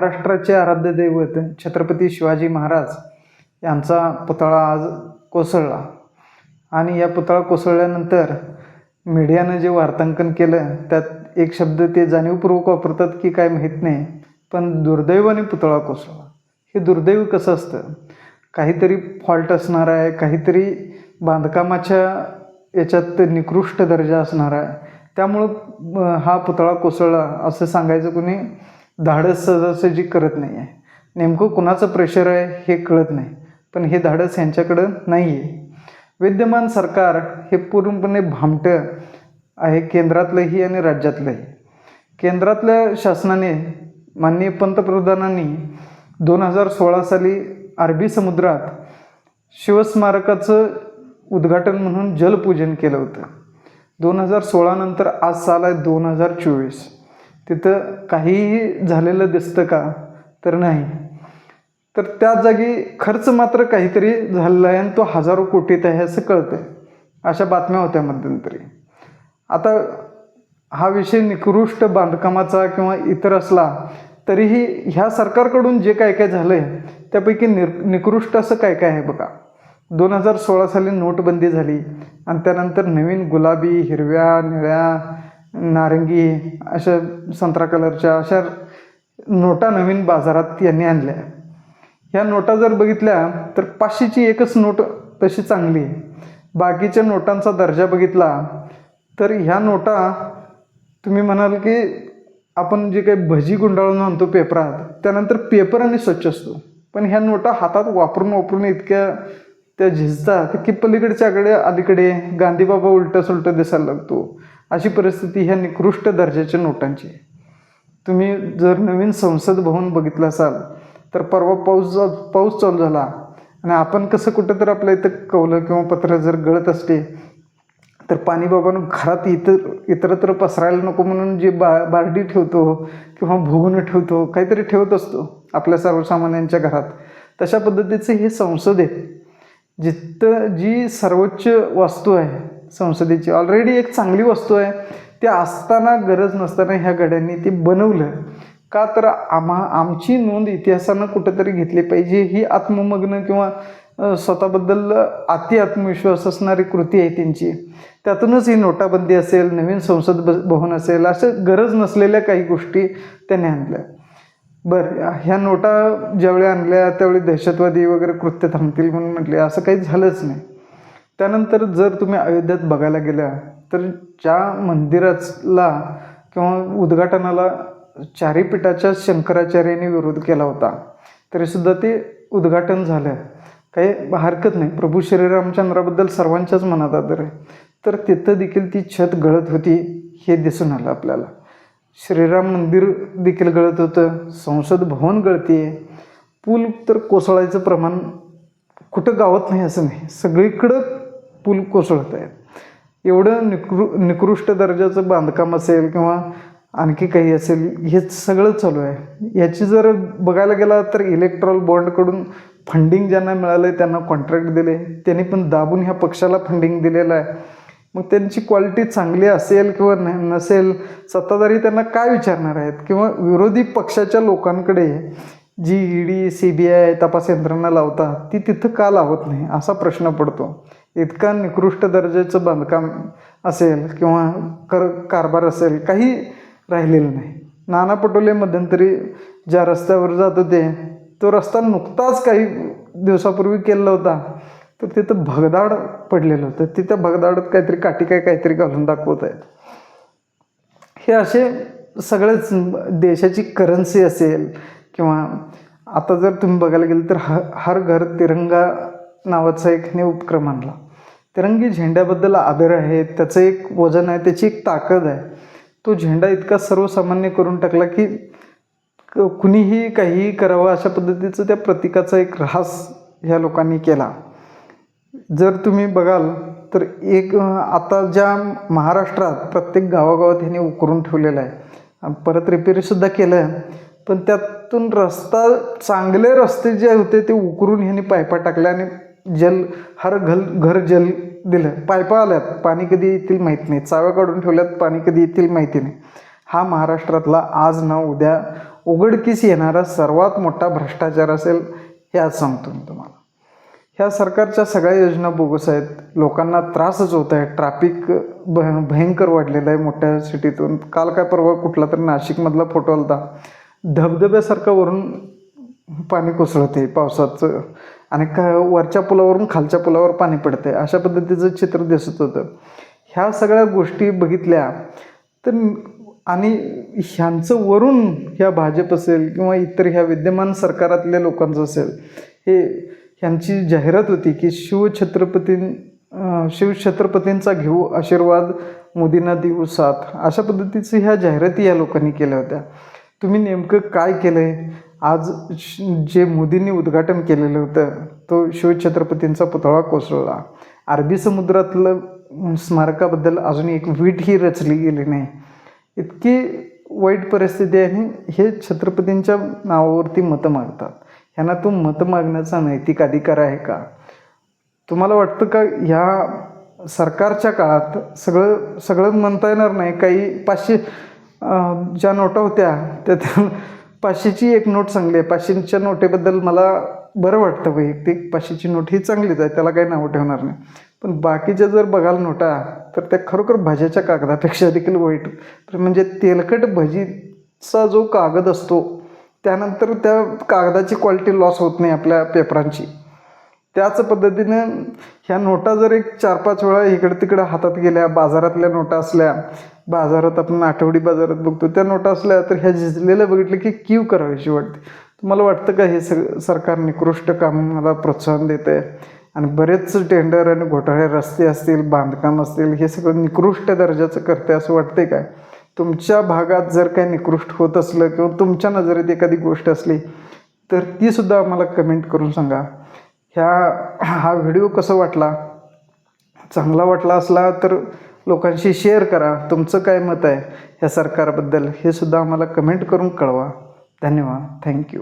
महाराष्ट्राचे आराध्य दैवत छत्रपती शिवाजी महाराज यांचा पुतळा आज कोसळला. आणि या पुतळा कोसळल्यानंतर मीडियानं जे वार्तांकन केलं त्यात एक शब्द ते जाणीवपूर्वक वापरतात की काय माहीत नाही पण दुर्दैवाने पुतळा कोसळला. हे दुर्दैव कसं असतं? काहीतरी फॉल्ट असणार आहे काहीतरी बांधकामाच्या याच्यात निकृष्ट दर्जा असणार आहे. त्यामुळं हा पुतळा कोसळला असं सांगायचं कुणी? धाडस सहजासहजी करत नाही आहे. नेमकं कुणाचं प्रेशर आहे हे कळत नाही. पण हे धाडस यांच्याकडं नाही आहे विद्यमान सरकार हे पूर्णपणे भामटं आहे केंद्रातलंही आणि राज्यातलंही. केंद्रातल्या शासनाने माननीय पंतप्रधानांनी दोन हजार सोळा साली अरबी समुद्रात शिवस्मारकाचं उद्घाटन म्हणून जलपूजन केलं होतं. दोन हजार सोळानंतर आज साल आहे दोन हजार चोवीस. तिथं काहीही झालेलं दिसतं का? तर नाही. तर त्या जागी खर्च मात्र काहीतरी झालेला आहे आणि तो हजारो कोटीत आहे असं कळतंय. अशा बातम्या होत्या मध्यंतरी. आता हा विषय निकृष्ट बांधकामाचा किंवा इतर असला तरीही ह्या सरकारकडून जे काय काय झालं आहे त्यापैकी निर निकृष्ट असं काय काय आहे बघा? दोन हजार सोळा साली नोटबंदी झाली आणि त्यानंतर नवीन गुलाबी हिरव्या निळ्या नारंगी अशा संत्रा कलरच्या अशा नोटा नवीन बाजारात यांनी आणल्या. ह्या नोटा जर बघितल्या तर पाचशेची एकच नोट तशी चांगली. आहे बाकीच्या नोटांचा दर्जा बघितला तर ह्या नोटा तुम्ही म्हणाल की आपण जे काही भजी गुंडाळून आणतो पेपरात त्यानंतर पेपर आणि स्वच्छ असतो. पण ह्या नोटा हातात वापरून वापरून इतक्या त्या झिजता की पलीकडच्याकडे अलीकडे गांधीबाबा उलटं सुलटं दिसायला लागतो. अशी परिस्थिती ह्या निकृष्ट दर्जाच्या नोटांची तुम्ही जर नवीन संसद भवन बघितलं असाल तर परवा पाऊस पाऊस चालू झाला. आणि आपण कसं कुठं तर आपल्या इथं कवलं किंवा पत्र जर गळत असते तर पाणी बाबानं घरात इतर इतरत्र पसरायला नको म्हणून जे बा बारडी ठेवतो किंवा भुगुनं ठेवतो काहीतरी ठेवत असतो आपल्या सर्वसामान्यांच्या घरात. तशा पद्धतीचे हे संसद आहे. जिथं जी सर्वोच्च वस्तू आहे संसदेची ऑलरेडी एक चांगली वस्तू आहे ते असताना गरज नसताना ह्या गड्यांनी ते बनवलं. का तर आम्हा आमची नोंद इतिहासानं कुठंतरी घेतली पाहिजे ही आत्ममग्न किंवा स्वतःबद्दल अति आत्मविश्वास असणारी कृती आहे त्यांची. त्यातूनच ही नोटाबंदी असेल नवीन संसद ब भवन असेल असं गरज नसलेल्या काही गोष्टी त्याने आणल्या. बरं ह्या नोटा ज्यावेळी आणल्या त्यावेळी दहशतवादी वगैरे कृत्य थांबतील म्हणून म्हटले असं काही झालंच नाही. त्यानंतर जर तुम्ही अयोध्यात बघायला गेल्या तर ज्या मंदिराला किंवा उद्घाटनाला चारी पीठाच्या शंकराचार्यांनी विरोध केला होता तरीसुद्धा ते उद्घाटन झालं. काही हरकत नाही. प्रभू श्रीरामचंद्राबद्दल सर्वांच्याच मनात आदर आहे. तर तिथं देखील ती छत गळत होती हे दिसून आलं आपल्याला. श्रीराम मंदिर देखील गळत होतं. संसद भवन गळते. पूल तर कोसळायचं प्रमाण कुठं गावात नाही असं नाही. सगळीकडं पूल कोसळत आहेत. एवढं निकृ निकृष्ट दर्जाचं बांधकाम असेल किंवा आणखी काही असेल हे सगळं चालू आहे. याची जर बघायला गेला तर इलेक्ट्रॉल बॉन्डकडून फंडिंग ज्यांना मिळालं आहे त्यांना कॉन्ट्रॅक्ट दिले. त्यांनी पण दाबून ह्या पक्षाला फंडिंग दिलेलं आहे. मग त्यांची क्वालिटी चांगली असेल किंवा न नसेल सत्ताधारी त्यांना काय विचारणार आहेत? किंवा विरोधी पक्षाच्या लोकांकडे जी ईडी सी बी आय तपास यंत्रणा लावतात ती तिथं का लावत नाही? असा प्रश्न पडतो. इतका निकृष्ट दर्जाचं बांधकाम असेल किंवा कर कारभार असेल काही राहिलेलं नाही. नाना पटोले मध्यंतरी ज्या रस्त्यावर जात होते तो रस्ता नुकताच काही दिवसापूर्वी केलेला होता. तर तिथं भगदाड पडलेलं होतं. तिथं भगदाडत काहीतरी काठी काय काहीतरी घालून दाखवत आहेत. हे असे सगळेच देशाची करन्सी असेल किंवा आता जर तुम्ही बघायला गेलं तर ह हर घर तिरंगा नावाचा एक ह्याने उपक्रम आणला. तिरंगी झेंड्याबद्दल आदर आहे त्याचं एक वजन आहे त्याची एक ताकद आहे. तो झेंडा इतका सर्वसामान्य करून टाकला की क- कुणीही काहीही करावं अशा पद्धतीचं त्या प्रतीकाचा एक ऱ्हास ह्या लोकांनी केला. जर तुम्ही बघाल तर एक आता ज्या महाराष्ट्रात प्रत्येक गावागावात ह्याने उकरून ठेवलेलं आहे. परत रिपेअरसुद्धा केलं आहे पण त्यातून रस्ता चांगले रस्ते जे होते ते उकरून ह्याने पायपा टाकल्या आणि जल हर घल घर जल दिलं. पायपा आल्यात पाणी कधी येतील माहीत नाही. चाव्या काढून ठेवल्यात पाणी कधी येतील माहिती नाही. हा महाराष्ट्रातला आज ना उद्या उघडकीस येणारा सर्वात मोठा भ्रष्टाचार असेल हे आज सांगतो मी तुम्हाला. ह्या सरकारच्या सगळ्या योजना बोगस आहेत. लोकांना त्रासच होत आहे ट्रॅफिक भ भयंकर वाढलेलं आहे मोठ्या सिटीतून. काल काय परवा कुठला तरी नाशिकमधला फोटो आला धबधब्यासारखं वरून पाणी कोसळते पावसाचं. आणि का वरच्या पुलावरून खालच्या पुलावर पाणी पडते अशा पद्धतीचं चित्र दिसत होतं. ह्या सगळ्या गोष्टी बघितल्या तर आणि ह्यांचं वरून ह्या भाजप असेल किंवा इतर ह्या विद्यमान सरकारातल्या लोकांचं असेल हे ह्यांची जाहिरात होती की शिवछत्रपतीं शिवछत्रपतींचा घेऊ आशीर्वाद मोदींना देऊ साथ. अशा पद्धतीचं ह्या जाहिराती या लोकांनी केल्या होत्या. तुम्ही नेमकं काय केलं आहे आज श- जे मोदींनी उद्घाटन केलेलं होतं तो शिवछत्रपतींचा पुतळा कोसळला. अरबी समुद्रातलं स्मारकाबद्दल अजून एक वीटही रचली गेली नाही. इतकी वाईट परिस्थिती आहे आणि हे छत्रपतींच्या नावावरती मतं मागतात ह्यांना तो मत मागण्याचा नैतिक अधिकार आहे का? तुम्हाला वाटतं का ह्या सरकारच्या काळात सगळं सगळं म्हणता येणार नाही? काही पाचशे ज्या नोटा होत्या त्या त्या पाचशेची एक नोट चांगली आहे. पाचशेच्या नोटेबद्दल मला बरं वाटतं वैयक्तिक. पाचशेची नोट ही चांगलीच आहे त्याला काही नावं ठेवणार नाही. पण बाकीच्या जर बघाल नोटा तर त्या खरोखर भाज्याच्या कागदापेक्षा देखील वाईट. तर म्हणजे तेलकट भजीचा जो कागद असतो त्यानंतर त्या कागदाची क्वालिटी लॉस होत नाही आपल्या पेपरांची त्याच पद्धतीनं ह्या नोटा जर एक चार पाच वेळा इकडं तिकडं हातात गेल्या बाजारातल्या नोटा असल्या बाजारात आपण आठवडी बाजारात बघतो त्या नोटा असल्या तर ह्या झिजलेल्या बघितलं की क्यू करावीशी वाटते. तुम्हाला वाटतं का हे सर सरकार निकृष्ट कामाला प्रोत्साहन देतं आहे आणि बरेच टेंडर आणि घोटाळे रस्ते असतील बांधकाम असतील हे सगळं निकृष्ट दर्जाचं करते असं वाटते काय तुमच्या भागात जर काही निकृष्ट होत असलं किंवा तुमच्या नजरेत एखादी गोष्ट असली तर ती सुद्धा आम्हाला कमेंट करून सांगा. ह्या हा व्हिडिओ कसा वाटला? चांगला वाटला असला तर लोकांशी शेअर करा. तुमचं काय मत आहे? ह्या सरकारबद्दल हे सुद्धा आम्हाला कमेंट करून कळवा. धन्यवाद. थँक्यू